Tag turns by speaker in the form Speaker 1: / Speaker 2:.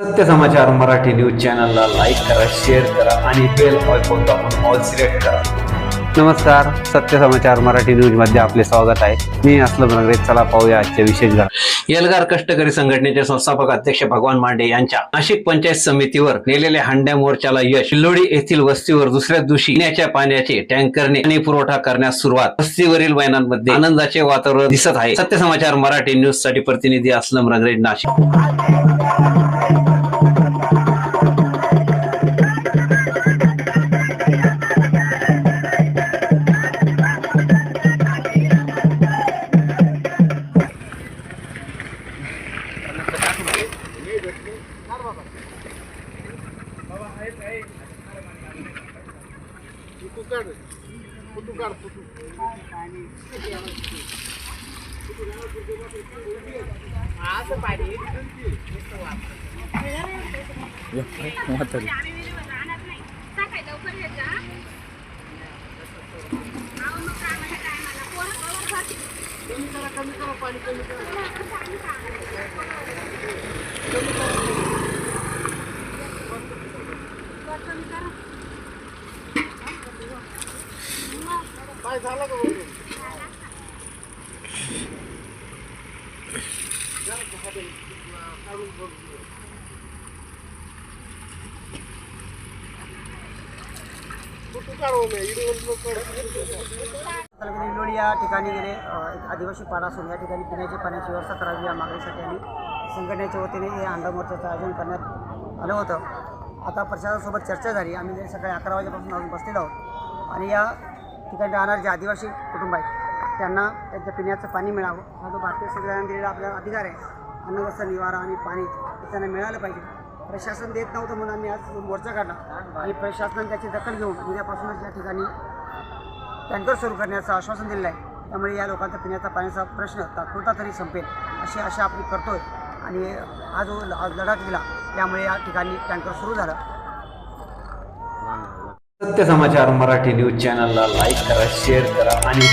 Speaker 1: सत्य समाचार मराठी न्यूज चॅनलला लाईक करा शेअर करा आणि बेल आयकॉन दाबून ऑल सिलेक्ट करा. नमस्कार सत्य समाचार मराठी न्यूजमध्ये आपले स्वागत आहे. मी असलम नगरे चला पाहूया आजच्या विशेष घटना एल्गार कष्टकरी संघटनेचे संस्थापक अध्यक्ष भगवान मांडे यांच्या नाशिक पंचायत समितीवर नेलेल्या हांड्या मोर्चाला यश. शिल्लोडी येथील वस्तीवर दुसऱ्या दिवशी पिण्याच्या पाण्याचे टँकरने पाणी पुरवठा करण्यास सुरुवात. वस्तीवरील वैनांमध्ये आनंदाचे वातावरण दिसत आहे. सत्य समाचार मराठी न्यूजसाठी प्रतिनिधी असलम रंगरे नाशिक.
Speaker 2: सकाळी लवकर येत जा. अहो, मग कामाच्या टायमाला
Speaker 3: या ठिकाणी गेले एक आदिवासी पाडा असून या ठिकाणी पिण्याच्या पाण्याची व्यवस्था करावी या मागणीसाठी आम्ही संघटनेच्या वतीने हे अंडा मोर्चाचं आयोजन करण्यात आलं होतं. आता प्रशासनासोबत चर्चा झाली. आम्ही सकाळी अकरा वाजेपासून अजून बसलेलो आहोत. आणि या ठिकाणी राहणारे जे आदिवासी कुटुंब आहेत त्यांना त्यांच्या पिण्याचं पाणी मिळावं. हा जो भारतीय संविधानाने दिलेला आपल्याला अधिकार आहे अन्न वस्त्र निवारा आणि पाणी त्यांना मिळालं पाहिजे. प्रशासन देत नव्हतं म्हणून आम्ही आज मोर्चा काढला. आणि प्रशासनाने त्याची दखल घेऊन उद्यापासूनच या ठिकाणी टँकर सुरू करण्याचं आश्वासन दिलेलं आहे. त्यामुळे या लोकांचा पिण्याचा पाण्याचा प्रश्न तात्पुरता तरी संपेल अशी आशा आपण करतोय. आणि आज ल- आज लढा दिला त्यामुळे या ठिकाणी टँकर सुरू झालं.
Speaker 1: सत्य समाचार मराठी न्यूज चॅनलला लाईक करा शेअर करा आणि